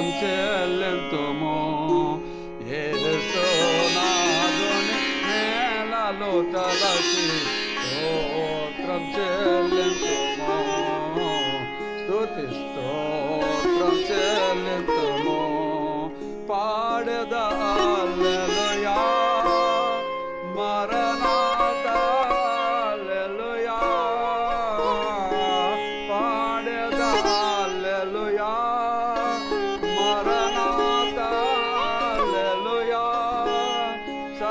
స్తోత్రం చెల్లింతుము యేసునాథుని నేలలో తలసి స్తోత్రం చెల్లింతుము స్తుతి స్తోత్రం చెల్లింతుము పాడద హల్లెలూయా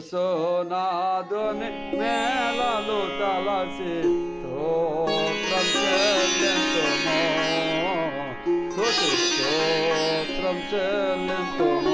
యేసునాథుని మేళలు తలసి స్తోత్రం చెల్లింతుము స్తుతి స్తోత్రం చెల్లింతుము